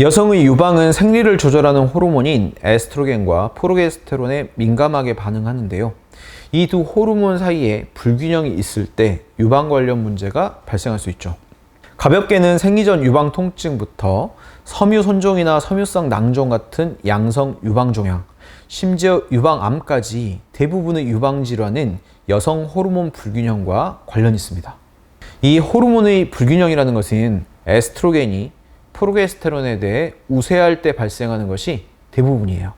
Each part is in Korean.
여성의 유방은 생리를 조절하는 호르몬인 에스트로겐과 프로게스테론에 민감하게 반응하는데요. 이 두 호르몬 사이에 불균형이 있을 때 유방 관련 문제가 발생할 수 있죠. 가볍게는 생리 전 유방 통증부터 섬유 손종이나 섬유성 낭종 같은 양성 유방 종양, 심지어 유방암까지 대부분의 유방 질환은 여성 호르몬 불균형과 관련이 있습니다. 이 호르몬의 불균형이라는 것은 에스트로겐이 프로게스테론에 대해 우세할 때 발생하는 것이 대부분이에요.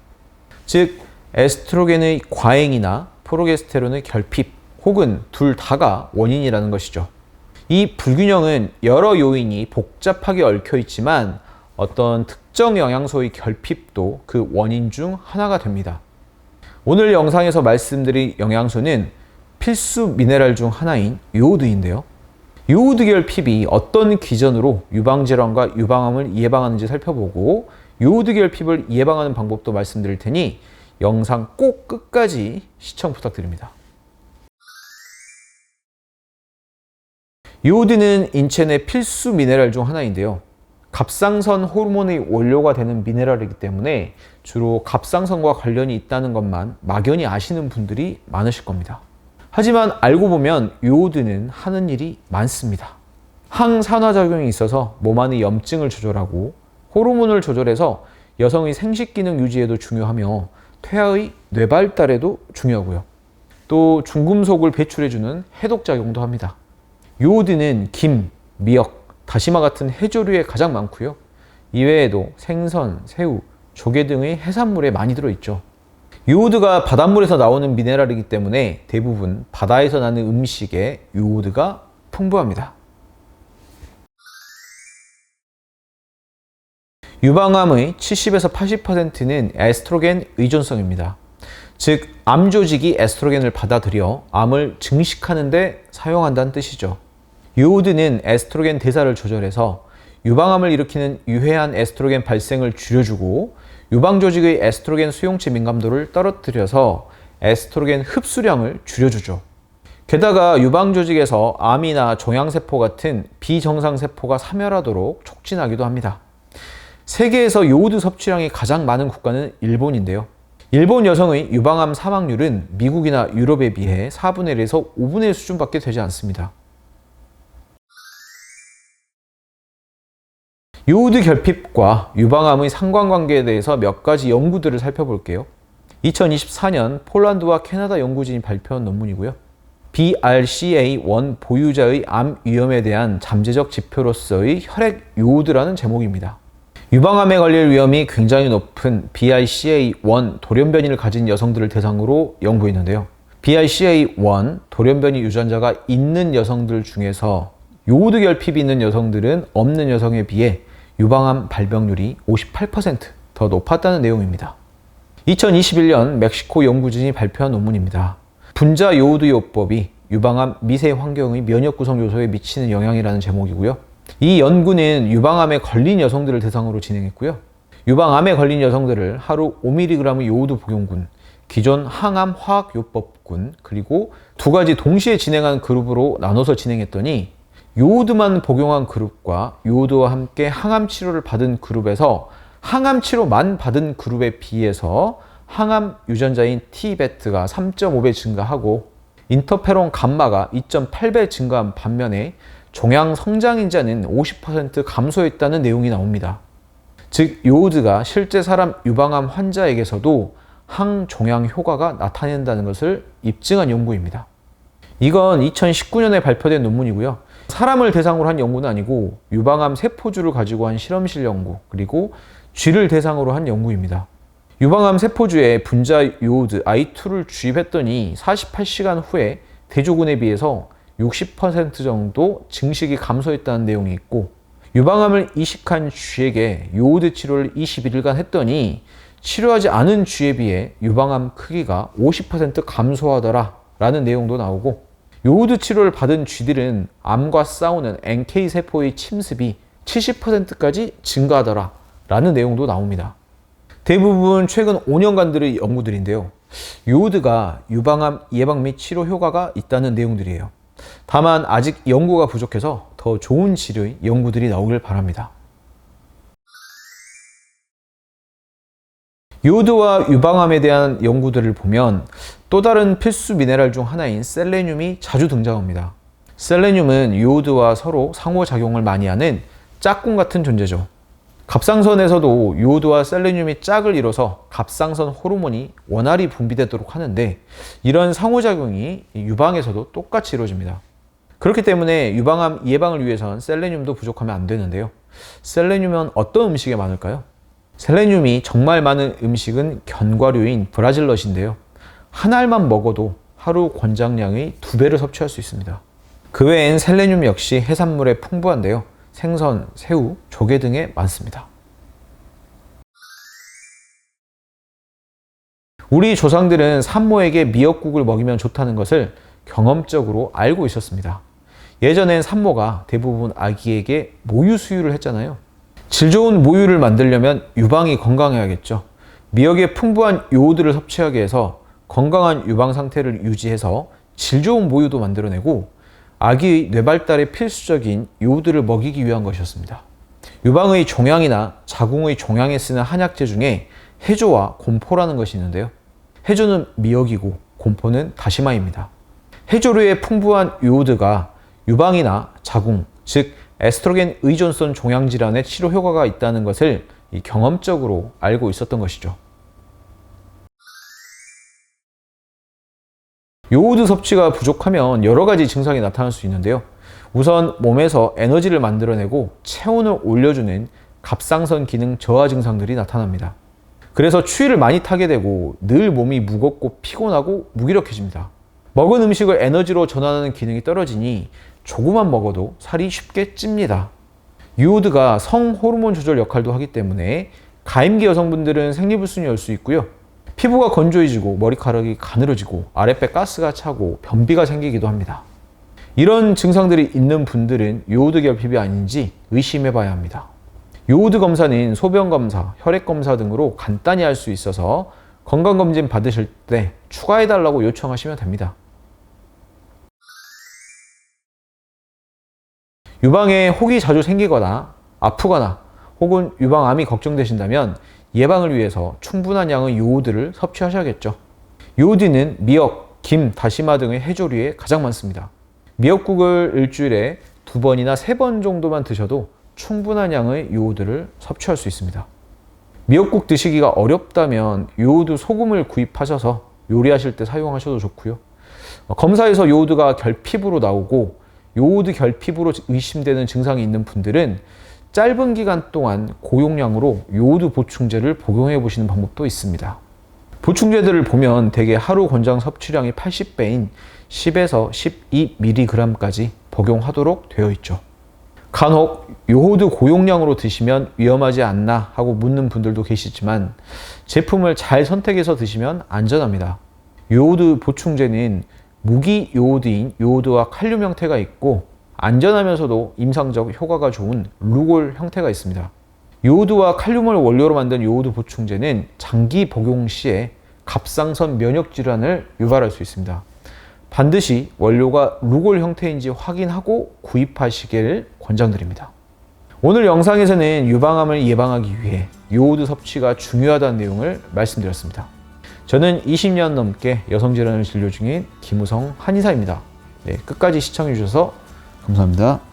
즉, 에스트로겐의 과잉이나 프로게스테론의 결핍 혹은 둘 다가 원인이라는 것이죠. 이 불균형은 여러 요인이 복잡하게 얽혀 있지만 어떤 특정 영양소의 결핍도 그 원인 중 하나가 됩니다. 오늘 영상에서 말씀드릴 영양소는 필수 미네랄 중 하나인 요오드인데요. 요오드 결핍이 어떤 기전으로 유방질환과 유방암을 예방하는지 살펴보고 요오드 결핍을 예방하는 방법도 말씀드릴 테니 영상 꼭 끝까지 시청 부탁드립니다. 요오드는 인체 내 필수 미네랄 중 하나인데요. 갑상선 호르몬의 원료가 되는 미네랄이기 때문에 주로 갑상선과 관련이 있다는 것만 막연히 아시는 분들이 많으실 겁니다. 하지만 알고 보면 요오드는 하는 일이 많습니다. 항산화작용이 있어서 몸 안의 염증을 조절하고 호르몬을 조절해서 여성의 생식 기능 유지에도 중요하며 퇴화의 뇌발달에도 중요하고요. 또 중금속을 배출해주는 해독작용도 합니다. 요오드는 김, 미역, 다시마 같은 해조류에 가장 많고요. 이외에도 생선, 새우, 조개 등의 해산물에 많이 들어있죠. 요오드가 바닷물에서 나오는 미네랄이기 때문에 대부분 바다에서 나는 음식에 요오드가 풍부합니다. 유방암의 70에서 80%는 에스트로겐 의존성입니다. 즉, 암 조직이 에스트로겐을 받아들여 암을 증식하는데 사용한다는 뜻이죠. 요오드는 에스트로겐 대사를 조절해서 유방암을 일으키는 유해한 에스트로겐 발생을 줄여주고 유방 조직의 에스트로겐 수용체 민감도를 떨어뜨려서 에스트로겐 흡수량을 줄여주죠. 게다가 유방 조직에서 암이나 종양세포 같은 비정상 세포가 사멸하도록 촉진하기도 합니다. 세계에서 요오드 섭취량이 가장 많은 국가는 일본인데요. 일본 여성의 유방암 사망률은 미국이나 유럽에 비해 4분의 1에서 5분의 1 수준밖에 되지 않습니다. 요오드 결핍과 유방암의 상관관계에 대해서 몇 가지 연구들을 살펴볼게요. 2024년 폴란드와 캐나다 연구진이 발표한 논문이고요. BRCA1 보유자의 암 위험에 대한 잠재적 지표로서의 혈액 요오드라는 제목입니다. 유방암에 걸릴 위험이 굉장히 높은 BRCA1 돌연변이를 가진 여성들을 대상으로 연구했는데요. BRCA1 돌연변이 유전자가 있는 여성들 중에서 요오드 결핍이 있는 여성들은 없는 여성에 비해 유방암 발병률이 58%더 높았다는 내용입니다. 2021년 멕시코 연구진이 발표한 논문입니다. 분자 요오드 요법이 유방암 미세 환경의 면역 구성 요소에 미치는 영향이라는 제목이고요. 이 연구는 유방암에 걸린 여성들을 대상으로 진행했고요. 유방암에 걸린 여성들을 하루 5mg의 요오드 복용군, 기존 항암 화학 요법군, 그리고 두 가지 동시에 진행한 그룹으로 나눠서 진행했더니 요오드만 복용한 그룹과 요오드와 함께 항암 치료를 받은 그룹에서 항암 치료만 받은 그룹에 비해서 항암 유전자인 T베트가 3.5배 증가하고 인터페론 감마가 2.8배 증가한 반면에 종양 성장인자는 50% 감소했다는 내용이 나옵니다. 즉 요오드가 실제 사람 유방암 환자에게서도 항종양 효과가 나타낸다는 것을 입증한 연구입니다. 이건 2019년에 발표된 논문이고요. 사람을 대상으로 한 연구는 아니고 유방암 세포주를 가지고 한 실험실 연구 그리고 쥐를 대상으로 한 연구입니다. 유방암 세포주에 분자 요오드 I2를 주입했더니 48시간 후에 대조군에 비해서 60% 정도 증식이 감소했다는 내용이 있고 유방암을 이식한 쥐에게 요오드 치료를 21일간 했더니 치료하지 않은 쥐에 비해 유방암 크기가 50% 감소하더라 라는 내용도 나오고 요오드 치료를 받은 쥐들은 암과 싸우는 NK 세포의 침습이 70%까지 증가하더라 라는 내용도 나옵니다. 대부분 최근 5년간들의 연구들인데요. 요오드가 유방암 예방 및 치료 효과가 있다는 내용들이에요. 다만 아직 연구가 부족해서 더 좋은 치료의 연구들이 나오길 바랍니다. 요오드와 유방암에 대한 연구들을 보면 또 다른 필수 미네랄 중 하나인 셀레늄이 자주 등장합니다. 셀레늄은 요오드와 서로 상호작용을 많이 하는 짝꿍 같은 존재죠. 갑상선에서도 요오드와 셀레늄이 짝을 이뤄서 갑상선 호르몬이 원활히 분비되도록 하는데 이런 상호작용이 유방에서도 똑같이 이루어집니다. 그렇기 때문에 유방암 예방을 위해선 셀레늄도 부족하면 안 되는데요. 셀레늄은 어떤 음식에 많을까요? 셀레늄이 정말 많은 음식은 견과류인 브라질넛인데요. 한 알만 먹어도 하루 권장량의 두 배를 섭취할 수 있습니다. 그 외엔 셀레늄 역시 해산물에 풍부한데요. 생선, 새우, 조개 등에 많습니다. 우리 조상들은 산모에게 미역국을 먹이면 좋다는 것을 경험적으로 알고 있었습니다. 예전엔 산모가 대부분 아기에게 모유 수유를 했잖아요. 질 좋은 모유를 만들려면 유방이 건강해야겠죠. 미역의 풍부한 요오드를 섭취하게 해서 건강한 유방 상태를 유지해서 질 좋은 모유도 만들어내고 아기의 뇌발달에 필수적인 요오드를 먹이기 위한 것이었습니다. 유방의 종양이나 자궁의 종양에 쓰는 한약재 중에 해조와 곰포라는 것이 있는데요. 해조는 미역이고 곰포는 다시마입니다. 해조류의 풍부한 요오드가 유방이나 자궁, 즉 에스트로겐 의존성 종양 질환의 치료 효과가 있다는 것을 경험적으로 알고 있었던 것이죠. 요오드 섭취가 부족하면 여러 가지 증상이 나타날 수 있는데요. 우선 몸에서 에너지를 만들어내고 체온을 올려주는 갑상선 기능 저하 증상들이 나타납니다. 그래서 추위를 많이 타게 되고 늘 몸이 무겁고 피곤하고 무기력해집니다. 먹은 음식을 에너지로 전환하는 기능이 떨어지니 조금만 먹어도 살이 쉽게 찝니다. 유오드가 성 호르몬 조절 역할도 하기 때문에 가임기 여성분들은 생리불순이 올 수 있고요. 피부가 건조해지고 머리카락이 가늘어지고 아랫배 가스가 차고 변비가 생기기도 합니다. 이런 증상들이 있는 분들은 요오드 결핍이 아닌지 의심해 봐야 합니다. 요오드 검사는 소변 검사, 혈액 검사 등으로 간단히 할 수 있어서 건강검진 받으실 때 추가해 달라고 요청하시면 됩니다. 유방에 혹이 자주 생기거나 아프거나 혹은 유방암이 걱정되신다면 예방을 위해서 충분한 양의 요오드를 섭취하셔야겠죠. 요오드는 미역, 김, 다시마 등의 해조류에 가장 많습니다. 미역국을 일주일에 두 번이나 세 번 정도만 드셔도 충분한 양의 요오드를 섭취할 수 있습니다. 미역국 드시기가 어렵다면 요오드 소금을 구입하셔서 요리하실 때 사용하셔도 좋고요. 검사에서 요오드가 결핍으로 나오고 요오드 결핍으로 의심되는 증상이 있는 분들은 짧은 기간 동안 고용량으로 요오드 보충제를 복용해 보시는 방법도 있습니다. 보충제들을 보면 대개 하루 권장 섭취량이 80배인 10에서 12mg까지 복용하도록 되어 있죠. 간혹 요오드 고용량으로 드시면 위험하지 않나 하고 묻는 분들도 계시지만 제품을 잘 선택해서 드시면 안전합니다. 요오드 보충제는 무기 요오드인 요오드와 칼륨 형태가 있고 안전하면서도 임상적 효과가 좋은 루골 형태가 있습니다. 요오드와 칼륨을 원료로 만든 요오드 보충제는 장기 복용 시에 갑상선 면역 질환을 유발할 수 있습니다. 반드시 원료가 루골 형태인지 확인하고 구입하시길 권장드립니다. 오늘 영상에서는 유방암을 예방하기 위해 요오드 섭취가 중요하다는 내용을 말씀드렸습니다. 저는 20년 넘게 여성 질환을 진료 중인 김우성 한의사입니다. 네, 끝까지 시청해 주셔서 감사합니다.